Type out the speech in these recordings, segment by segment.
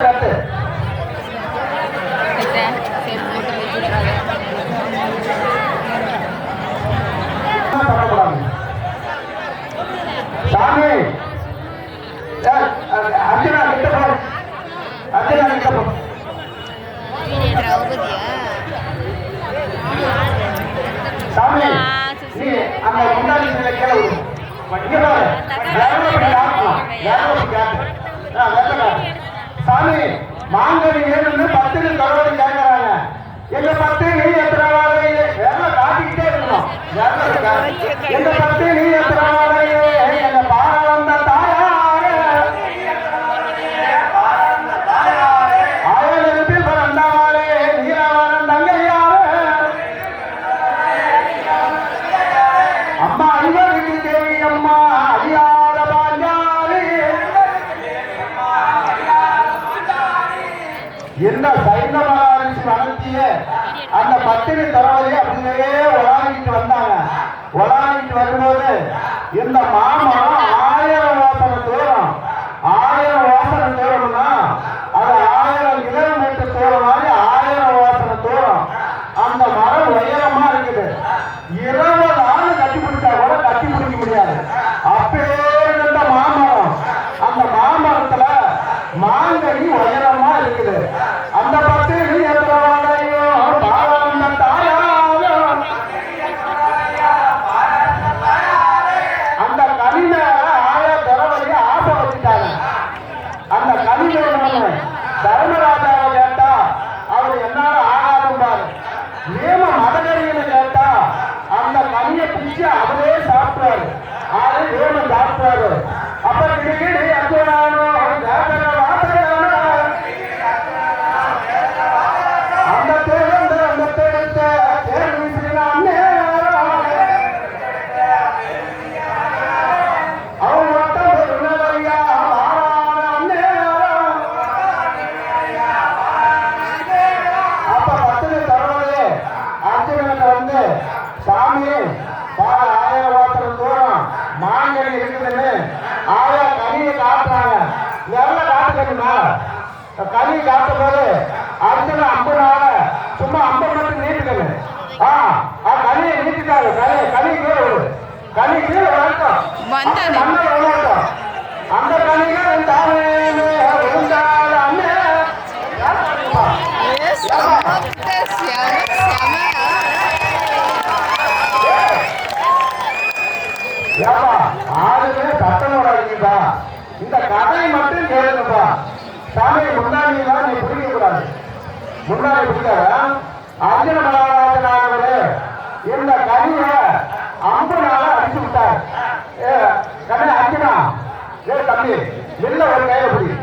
கட்டு என்ன பண்ணக்கூடாது சாமி ஏய், அ- அர்ச்சனா கிட்ட போ அர்ச்சனா கிட்ட போ சாமி நீ அந்த முன்னாடி சில கீழே விடு இங்க பாரு வேலை பண்ணி காட்டலாம் வேலை பண்ணி காட்டு ஆ, வேலை காட்டு. சாமி மாங்கனி வேணும்னு பத்துக்கு தரோடு கேட்கறாங்க எங்க பத்து நீ எத்தனை வேலை? காட்டிக்கிட்டே இருக்கணும். எங்க பத்து அந்த பத்தினி தரவரை அப்படியே உலாங்கிட்டு வந்தாங்க. உலாங்கிட்டு வரும்போது இந்த மா ஆயிரம் வாசனை தூரம் ஆயிரம் வாசனை தூரம்னா அது ஆயிரம் கிலோமீட்டர் தூரம் மாதிரி ஆயிரம் வாசனை தூரம் அந்த மரம் உயரமா இருக்குது இருபது ஆள் கட்டி பிடிச்சா கூட கட்டி பிடிக்க முடியாது அப்பேர்ந்த மாமரம் அந்த மாமரத்துல மாங்கனி உயரமா இருக்குது அந்த பத்து நீ எத்தனையோ பாவம் தாயாரோ அந்த கனிம ஆய தரவழிய ஆசை வச்சுட்டாங்க அந்த கனிம தர்மராஜாவை கேட்டா அவர் என்னால ஆகாதும்பாரு நியம மதகரின்னு கேட்டா அந்த கனியை பிடிச்சு அவரே சாப்பிட்டாரு ஆளு வேணும் சாப்பிட்டாரு அப்ப கிடுகிடு அர்ஜுனானோ ஜாதக வாசகானோ அந்த தேர்ந்த அந்த தேர்ந்த தேர்வு வீசினான் அவன் மட்டும் சொன்னதையா மாறான நேரம் அப்ப பத்தினி தரவதே அர்ஜுனன் வந்து சாமி பால ஆயிரம் தூரம். மாங்கனி இருக்குதுன்னு ஆயிரம் கனியை காட்டுறாங்க நல்ல காட்டுக்கணுமா கனி காட்டும் போது அர்ஜுனன் அம்புனால சும்மா அம்பு மட்டும் நீட்டுக்கணும் ஆ ஆ, கனியை நீட்டிட்டாரு. கனி கனி கீழே விடு கனி கீழே வரட்டும் வந்தானே. மண்ணை விழட்டும் அந்த கனிகள் தானே விழுந்தால் அண்ணே. ஏப்பா ஆளுமே சத்தம் போடாதீங்கப்பா. இந்த கதை மட்டும் கேளுங்கப்பா. சாமி முன்னாடிலாம் நீ பிடிக்க கூடாது. முன்னாடி பிடிக்காத அர்ஜுன மகாராஜனாகவே இந்த கனிய அம்புனால அடிச்சு விட்டார். ஏ கண்ணே அர்ஜுனா. ஏ தம்பி வெளில ஒரு கையில பிடி.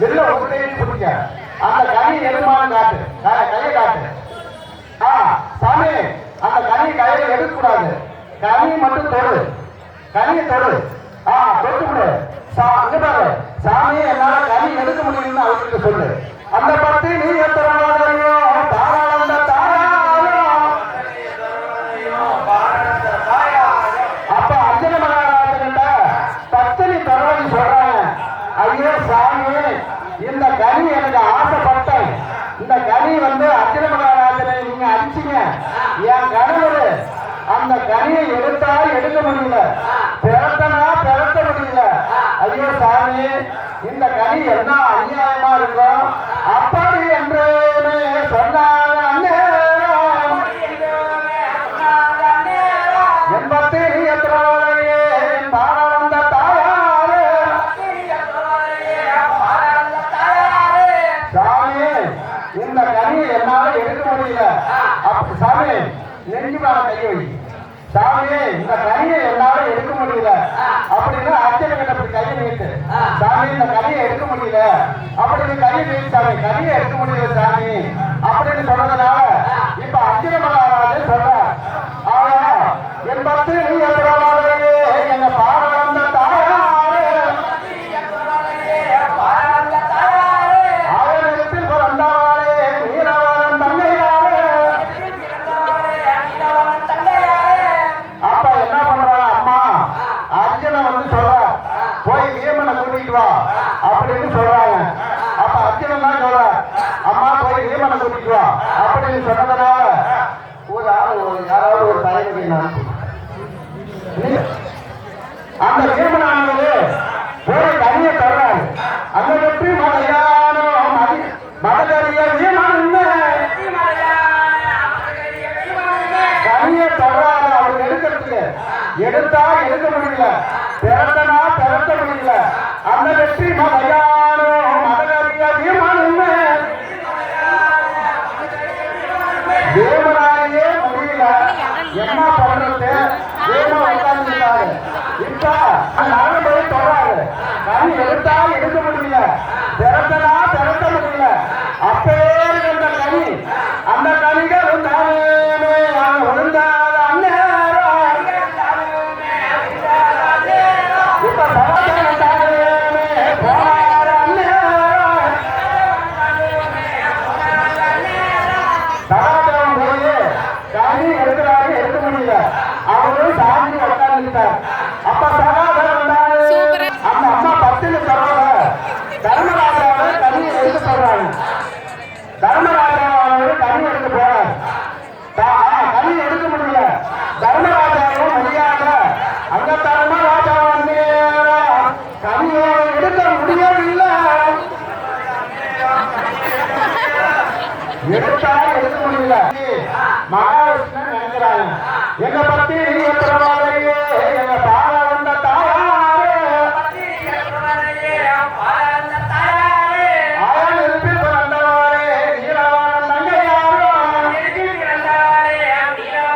வெளில ஒரு கையில பிடிக்க அந்த கனி எதுமான்னு காட்டு. க- கையை காட்டு. ஆ சாமி அந்த கனி கையில எடுக்க கூடாது மட்டும் தொடு. கனியை தொடு. ஆ தொட்டு விடு சா இங்க பாரு. சாமி என்னால கனி எடுக்க முடியும்னு அவர்கிட்ட சொல்லு. அந்த படத்தை நீ எத்தனையோ அந்த கனியை எடுத்தா எடுக்க முடியல. பிறத்தனா திரட்ட முடியல. ஐயோ சாமி இந்த கனி என்ன அநியாயமா இருக்கும் அப்படி என்று சொன்னாங்க சாமி இந்த கனியை என்னால எடுக்க முடியல. சாமி நெஞ்சு மேல கையை வை. சாமி இந்த கனியை என்னால எடுக்க முடியல. அப்படின்னு அர்ச்சனை கிட்ட கையை நீட்டு. சாமி இந்த கனியை எடுக்க முடியல. அப்படின்னு அப்படின்னு சொல்றாங்க. சொல்ற போய் வீமனை சொல்ற அம்மா போய் சொல்றாங்க அப்ப வீரமனை கூட்டிட்டு வா. அப்படின்னு சொன்னதுனால ஒரு ஆள் ஒரு யாராவது ஒரு தலைமை நான் அந்த வீரமனானது ஒரு கனியை தர்றாரு. அந்த வெற்றி மலையானோ மதி மதகரிய வீரமன் கனியை தர்றாரு. அவர் எடுக்கிறதுக்கு. எடுத்தா எடுக்க முடியல. திரட்டனா திரட்ட முடியல அந்த வெற்றி மலையானோ மதகரிய வீரமன் தேவனாலேயே முடியல. என்ன பண்றது? தேவ எங்க பத்தி